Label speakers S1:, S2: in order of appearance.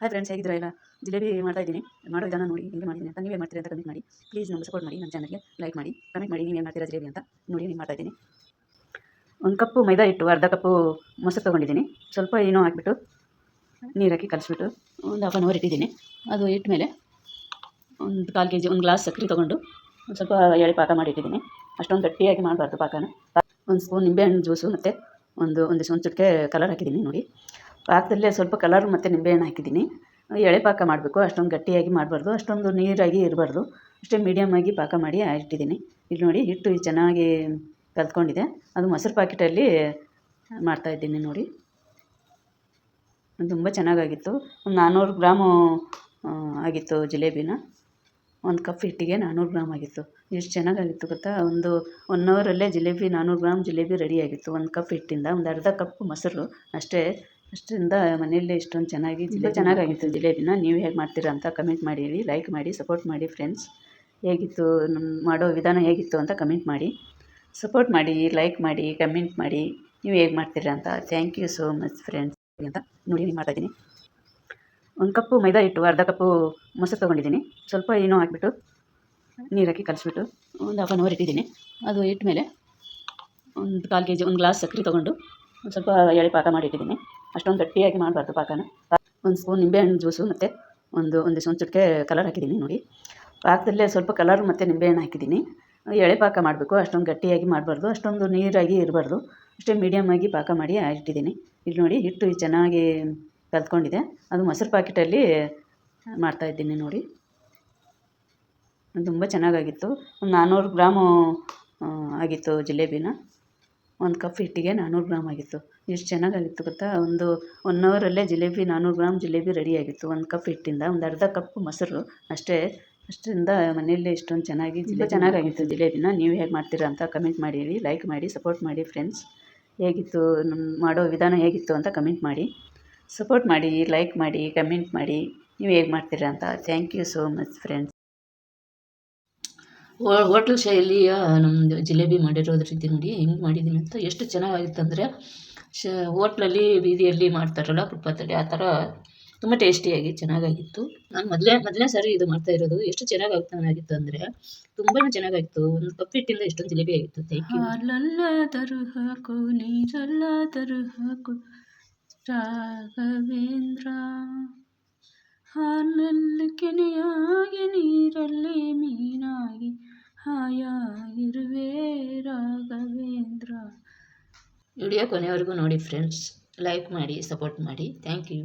S1: Hi friends ಹೇಗಿದ್ದೀರಾ ಎಲ್ಲ? ಜಿಲೇಬಿ ಮಾಡ್ತಾ ಇದ್ದೀನಿ. ಮಾಡೋ ವಿಧಾನ ನೋಡಿ, ಹೇಗೆ ಮಾಡಿದ್ದೀನಿ ಅಂತ ನೀವೇ ಮಾಡ್ತೀರಿ ಅಂತ ಕಮೆಂಟ್ ಮಾಡಿ. ಪ್ಲೀಸ್ ನಮ್ಮ ಸಪೋರ್ಟ್ ಮಾಡಿ, ನಮ್ಮ ಚಾನಲ್ಗೆ ಲೈಕ್ ಮಾಡಿ ಕಮೆಂಟ್ ಮಾಡಿ ನೀವೇನು ಮಾಡ್ತೀರಾ ಜಿಲೇಬಿ ಅಂತ ನೋಡಿ, ನೀವು ಮಾಡ್ತಾ ಇದ್ದೀನಿ. ಒಂದು ಕಪ್ಪು ಮೈದಾ ಹಿಟ್ಟು, ಅರ್ಧ ಕಪ್ಪು ಮೊಸರು ತೊಗೊಂಡಿದ್ದೀನಿ. ಸ್ವಲ್ಪ ಏನೋ ಹಾಕ್ಬಿಟ್ಟು ನೀರು ಹಾಕಿ ಕಲಿಸ್ಬಿಟ್ಟು ಒಂದು ಹಾಫ್ ಆನ್ ಅವರ್ ಇಟ್ಟಿದ್ದೀನಿ. ಅದು ಇಟ್ಟ ಮೇಲೆ ಒಂದು ಕಾಲು ಕೆ ಜಿ ಒಂದು ಗ್ಲಾಸ್ ಸಕ್ಕರೆ ತೊಗೊಂಡು ಒಂದು ಸ್ವಲ್ಪ ಎಳೆ ಪಾಕ ಮಾಡಿ ಇಟ್ಟಿದ್ದೀನಿ. ಅಷ್ಟೊಂದು ಗಟ್ಟಿಯಾಗಿ ಮಾಡಬಾರ್ದು ಪಾಕನ. ಒಂದು ಸ್ಪೂನ್ ನಿಂಬೆಹಣ್ಣು ಜ್ಯೂಸು ಮತ್ತು ಒಂದು ಒಂದು ಒಂದು ಚುಟ್ಕೆ ಕಲರ್ ಹಾಕಿದ್ದೀನಿ ನೋಡಿ. ಪಾಕದಲ್ಲೇ ಸ್ವಲ್ಪ ಕಲರ್ ಮತ್ತು ನಿಂಬೆಹಣ್ಣು ಹಾಕಿದ್ದೀನಿ. ಎಳೆ ಪಾಕ ಮಾಡಬೇಕು, ಅಷ್ಟೊಂದು ಗಟ್ಟಿಯಾಗಿ ಮಾಡಬಾರ್ದು, ಅಷ್ಟೊಂದು ನೀರಾಗಿ ಇರಬಾರ್ದು. ಅಷ್ಟೇ ಮೀಡಿಯಮ್ ಆಗಿ ಪಾಕ ಮಾಡಿ ಇಟ್ಟಿದ್ದೀನಿ ಇಲ್ಲಿ ನೋಡಿ ಹಿಟ್ಟು ಚೆನ್ನಾಗಿ ಕಲ್ತ್ಕೊಂಡಿದೆ. ಅದು ಮೊಸರು ಪಾಕಿಟಲ್ಲಿ ಮಾಡ್ತಾಯಿದ್ದೀನಿ ನೋಡಿ. ತುಂಬ ಚೆನ್ನಾಗಾಗಿತ್ತು. ಒಂದು ನಾನ್ನೂರು ಗ್ರಾಮು ಆಗಿತ್ತು ಜಿಲೇಬಿನ. ಒಂದು ಕಪ್ ಹಿಟ್ಟಿಗೆ ನಾನ್ನೂರು ಗ್ರಾಮ್ ಆಗಿತ್ತು. ಎಷ್ಟು ಚೆನ್ನಾಗಾಗಿತ್ತು ಗೊತ್ತಾ? ಒಂದು ಒನ್ ಅವರಲ್ಲೇ ಜಿಲೇಬಿ ನಾನ್ನೂರು ಗ್ರಾಮ್ ಜಿಲೇಬಿ ರೆಡಿಯಾಗಿತ್ತು ಒಂದು ಕಪ್ ಹಿಟ್ಟಿಂದ, ಒಂದು ಅರ್ಧ ಕಪ್ ಮೊಸರು ಅಷ್ಟೇ ಅಷ್ಟರಿಂದ ಮನೆಯಲ್ಲೇ ಇಷ್ಟೊಂದು ಚೆನ್ನಾಗಿ ಜಿಲೇಬಿ ಚೆನ್ನಾಗಾಗಿತ್ತು ಜಿಲೇಬಿನ. ನೀವು ಹೇಗೆ ಮಾಡ್ತೀರಾ ಅಂತ ಕಮೆಂಟ್ ಮಾಡಿ ಹೇಳಿ ಲೈಕ್ ಮಾಡಿ ಸಪೋರ್ಟ್ ಮಾಡಿ ಫ್ರೆಂಡ್ಸ್ ಹೇಗಿತ್ತು ನಮ್ಮ ಮಾಡೋ ವಿಧಾನ ಹೇಗಿತ್ತು ಅಂತ ಕಮೆಂಟ್ ಮಾಡಿ. ಸಪೋರ್ಟ್ ಮಾಡಿ ಲೈಕ್ ಮಾಡಿ ಕಮೆಂಟ್ ಮಾಡಿ. ನೀವು ಹೇಗೆ ಮಾಡ್ತೀರಾ ಅಂತ thank you so much friends ಅಂತ ನೋಡಿ ನೀವು ಮಾಡ್ತಾಯಿದ್ದೀನಿ ಒಂದು ಕಪ್ಪು ಮೈದಾ ಹಿಟ್ಟು ಅರ್ಧ ಕಪ್ಪು ಮೊಸರು ತೊಗೊಂಡಿದ್ದೀನಿ. ಸ್ವಲ್ಪ ಏನೋ ಹಾಕಿಬಿಟ್ಟು ನೀರು ಹಾಕಿ ಕಲಿಸ್ಬಿಟ್ಟು ಒಂದು ಹಾಫ್ ಆನ್ ಅವರ್ ಇಟ್ಟಿದ್ದೀನಿ. ಅದು ಇಟ್ಟ ಮೇಲೆ ಒಂದು ಕಾಲು ಕೆ ಜಿ ಒಂದು ಗ್ಲಾಸ್ ಸಕ್ಕರೆ ತೊಗೊಂಡು ಒಂದು ಸ್ವಲ್ಪ ಎಳೆ ಪಾಕ ಮಾಡಿ ಇಟ್ಟಿದ್ದೀನಿ. ಅಷ್ಟೊಂದು ಗಟ್ಟಿಯಾಗಿ ಮಾಡಬಾರ್ದು ಪಾಕನ. ಒಂದು ಸ್ಪೂನ್ ನಿಂಬೆಹಣ್ಣು ಜ್ಯೂಸು ಮತ್ತು ಒಂದು ಒಂದು ಒಂದು ಚುಟ್ಕೆ ಕಲರ್ ಹಾಕಿದ್ದೀನಿ ನೋಡಿ. ಪಾಕದಲ್ಲೇ ಸ್ವಲ್ಪ ಕಲರ್ ಮತ್ತು ನಿಂಬೆಹಣ್ಣು ಹಾಕಿದ್ದೀನಿ. ಎಳೆ ಪಾಕ ಮಾಡಬೇಕು, ಅಷ್ಟೊಂದು ಗಟ್ಟಿಯಾಗಿ ಮಾಡಬಾರ್ದು, ಅಷ್ಟೊಂದು ನೀರಾಗಿ ಇರಬಾರ್ದು. ಅಷ್ಟೇ ಮೀಡಿಯಮ್ ಆಗಿ ಪಾಕ ಮಾಡಿ ಇಟ್ಟಿದ್ದೀನಿ. ಇಲ್ಲಿ ನೋಡಿ ಹಿಟ್ಟು ಚೆನ್ನಾಗಿ ಕಲ್ತ್ಕೊಂಡಿದೆ. ಅದು ಮೊಸರು ಪಾಕೆಟಲ್ಲಿ ಮಾಡ್ತಾಯಿದ್ದೀನಿ ನೋಡಿ. ತುಂಬ ಚೆನ್ನಾಗಾಗಿತ್ತು. ಒಂದು ನಾನ್ನೂರು ಗ್ರಾಮು ಆಗಿತ್ತು ಜಿಲೇಬಿನ. ಒಂದು ಕಪ್ ಹಿಟ್ಟಿಗೆ ನಾನ್ನೂರು ಗ್ರಾಮ್ ಆಗಿತ್ತು. ಎಷ್ಟು ಚೆನ್ನಾಗಾಗಿತ್ತು ಗೊತ್ತಾ? ಒಂದು ಒನ್ ಅವರಲ್ಲೇ ಜಿಲೇಬಿ ನಾನ್ನೂರು ಗ್ರಾಮ್ ಜಿಲೇಬಿ ರೆಡಿಯಾಗಿತ್ತು ಒಂದು ಕಪ್ ಹಿಟ್ಟಿಂದ ಒಂದು ಅರ್ಧ ಕಪ್ ಮೊಸರು. ಅಷ್ಟೇ ಅಷ್ಟರಿಂದ ಮನೆಯಲ್ಲೇ ಇಷ್ಟೊಂದು ಚೆನ್ನಾಗಿ ತುಂಬ ಚೆನ್ನಾಗಾಗಿತ್ತು ಜಿಲೇಬಿನ. ನೀವು ಹೇಗೆ ಮಾಡ್ತೀರಾ ಅಂತ ಕಮೆಂಟ್ ಮಾಡಿ ಹೇಳಿ ಲೈಕ್ ಮಾಡಿ ಸಪೋರ್ಟ್ ಮಾಡಿ ಫ್ರೆಂಡ್ಸ್ ಹೇಗಿತ್ತು ನಮ್ಮ ಮಾಡೋ ವಿಧಾನ ಹೇಗಿತ್ತು ಅಂತ ಕಮೆಂಟ್ ಮಾಡಿ. ಸಪೋರ್ಟ್ ಮಾಡಿ ಲೈಕ್ ಮಾಡಿ ಕಮೆಂಟ್ ಮಾಡಿ. ನೀವು ಹೇಗೆ ಮಾಡ್ತೀರಾ ಅಂತ. Thank you so much friends
S2: hotel ಶೈಲಿಯ ನಮ್ಮದು ಜಿಲೇಬಿ ಮಾಡಿರೋದ್ರ ರೀತಿ ನೋಡಿ ಹೆಂಗೆ ಮಾಡಿದ್ದೀನಿ ಅಂತ ಎಷ್ಟು ಚೆನ್ನಾಗಾಗಿತ್ತು ಅಂದರೆ ಶ, ಹೋಟ್ಲಲ್ಲಿ ಬೀದಿಯಲ್ಲಿ ಮಾಡ್ತಾರಲ್ಲ ಫುಟ್ಪಾತಲ್ಲಿ, ಆ ಥರ ತುಂಬ ಟೇಸ್ಟಿಯಾಗಿ ಚೆನ್ನಾಗಾಗಿತ್ತು. ನಾನು ಮೊದಲೇ ಮೊದಲನೇ ಸಾರಿ ಇದು ಮಾಡ್ತಾ ಇರೋದು. ಎಷ್ಟು ಚೆನ್ನಾಗಾಗಿತ್ತು ಅಂದರೆ ತುಂಬಾ ಚೆನ್ನಾಗಾಗಿತ್ತು. ಒಂದು ಕಪ್ ಎಷ್ಟೊಂದು ಜಿಲೇಬಿ ಆಗಿತ್ತು. ಥ್ಯಾಂಕ್ ಯು
S1: ಹಾಲಲ್ಲಾದರೂ ಹಾಕು, ನೀರಲ್ಲಾದರೂ ಹಾಕು, ರಾಘವೇಂದ್ರ. ಹಾಲಲ್ಲಿ ಕೆನೆಯಾಗಿ ನೀರಲ್ಲಿ ಮೀನಾಗಿ
S2: ವಿಡಿಯೋ ಕೊನೆವರೆಗೂ ನೋಡಿ ಫ್ರೆಂಡ್ಸ್ ಲೈಕ್ ಮಾಡಿ ಸಪೋರ್ಟ್ ಮಾಡಿ. Thank you